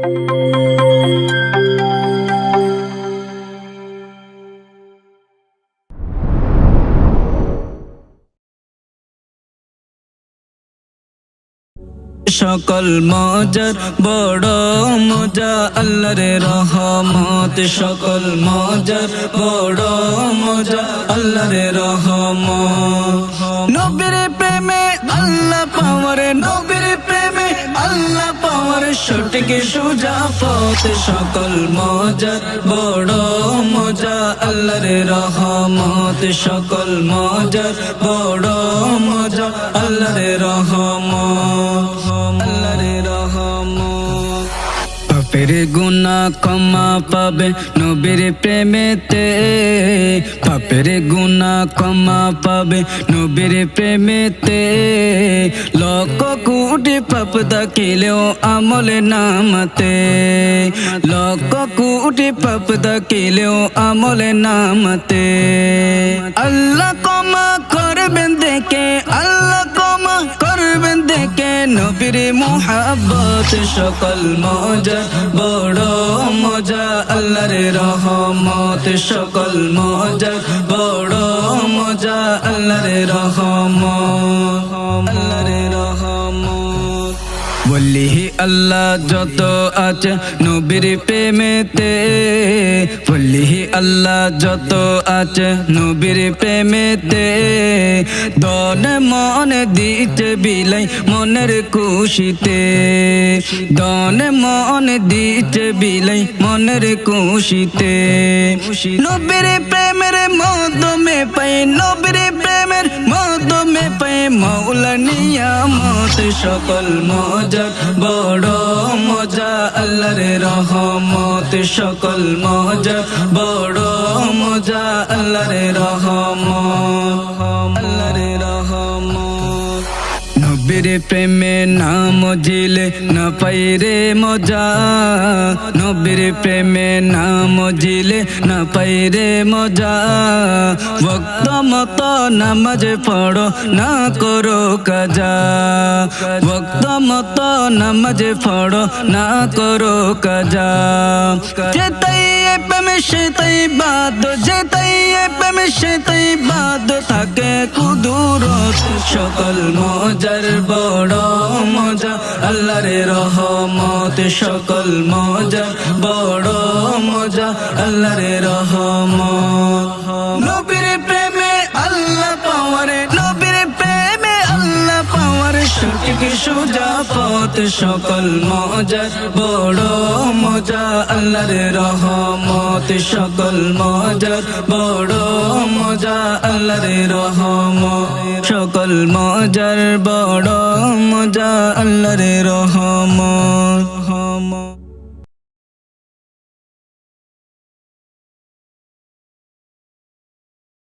সকল মজার বড় মজা আল্লাহর রহমত। সকল মজার বড় মজা আল্লাহর রহমত। নবীর প্রেমে সঠিক সুজা পথ, সকল মজার বড় মজা, আল্লাহর রহমত। সকল মজার বড় মজা, আল্লাহর রহমত। আল্লাহর রহমত। পাপের গুনা ক্ষমা পাবে নবীর প্রেমেতে। পাপের গুনা ক্ষমা পাবে নবীর প্রেমেতে। লক্ষ কোটি পাপ দাখিলেও আমলে নামতে। লক্ষ কোটি পাপ দাখিলেও আমলে নামতে। আল্লাহ ক্ষমা করবেন দেখে, আল্লাহ ক্ষমা করবেন দেখে। নবীর মোহাব্বত সকল মজা বড় মজা আল্লাহর রহমত সকল মজা বড় মজা আল্লাহর রহমত। বলিহি আল্লাহ যত আছে নবীর প্রেমেতে বলিহি আল্লাহ যত আছে নবীর প্রেমেতে দন মন দিতে বিলাই মনের খুশিতে দন মন দিতে বিলাই মনের খুশিতে নবীর প্রেমের মদমে পাই নবীর প্রেমের মদমে পাই মৌলা নিয়ামত সকল মজা বড় মজা আল্লাহর রহমত সকল মজা বড় মজা আল্লাহর রহমত। নবীর প্রেমে নাম জিলে না পাই রে মজা নবীর প্রেমে নাম জিলে না পাই রে মজা ভক্ত মত নামাজ পড়ো না করো কাজা ভক্ত মত নামাজ পড়ো না করো কাজা যেতাই প্রেমে সেতাই বাদ যেতাই প্রেমে সেতাই বাদ থাকে কুদুরত সকল মজার রহমত সকল মজা বড় মজা আল্লাহর রহমত। সোজা পথ সকল মজা বড় মজা আল্লাহর রহমত সকল মজা বড় মজা আল্লাহর রহমত সকল মজার বড় মজা আল্লাহর রহমত